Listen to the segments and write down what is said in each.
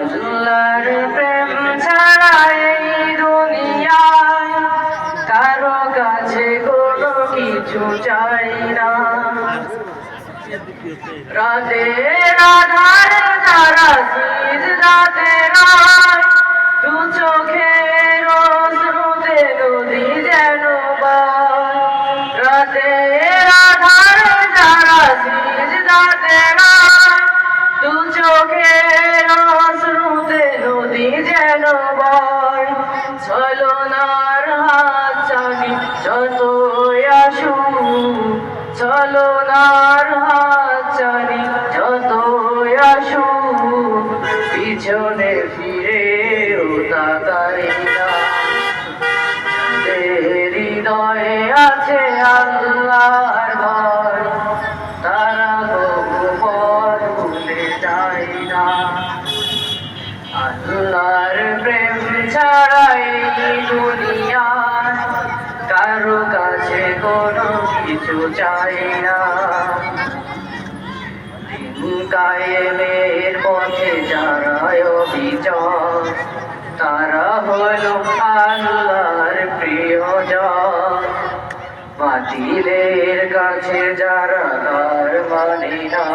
আল্লাহর প্রেম ছাড়া এই দুনিয়ায় কারও কাছে কোনো কিছু চাই না। রাতের আধার যারা সিজদাতে রায়। দু চোখের শ্রুতে নদী যেন বয়। রাতের আধার যারা সিজদাতে যত আসু ছলনার হাত চাবি যত আসু, পিছনে ফিরে তাকাই না হৃদয়ে আছে আল্লাহর ভয় তারা তবু ভুলে যায় না। আল্লাহর প্রেম ছাড়া এই দুনিয়ায় কারও কাছে কোনো কিছু চাই না। পথে তারা হলো আল্লাহর প্রিয়জন। বাতিলের কাছে যারা তার মানে না,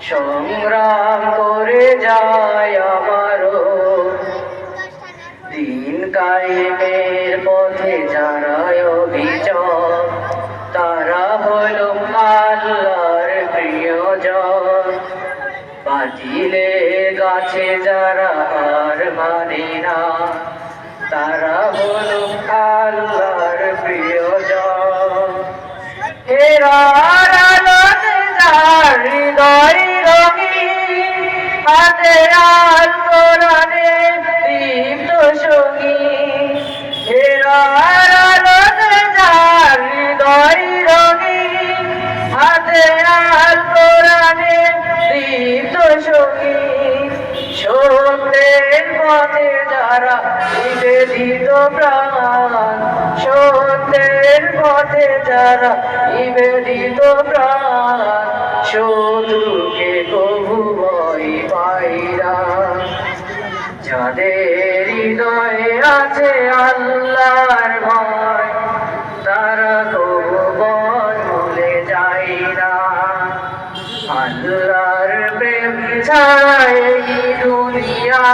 সংগ্রাম করে যায় আমারও দিন কায়েমের পথে যারা অভিযোগ, তারা হলো আল্লাহর প্রিয়জন। বাতিলে গাছে যারা আর মানে না, তারা হলো আল্লাহর প্রিয়জন। আলোতে হৃদয় রঙিন, হাতে সত্যের পথে যারা নিবেদিত কবু ভয় যাদের হৃদয়ে আছে আল্লাহর ভয়, তারা তবু বল ভুলে যায় না। ছাড়া দুনিয়া।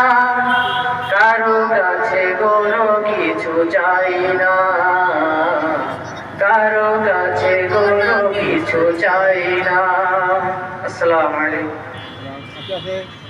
কারও কাছে কোনো কিছু চাই না। কারও কাছে কোনো কিছু চাই না। আসসালামু আলাইকুম। আছে।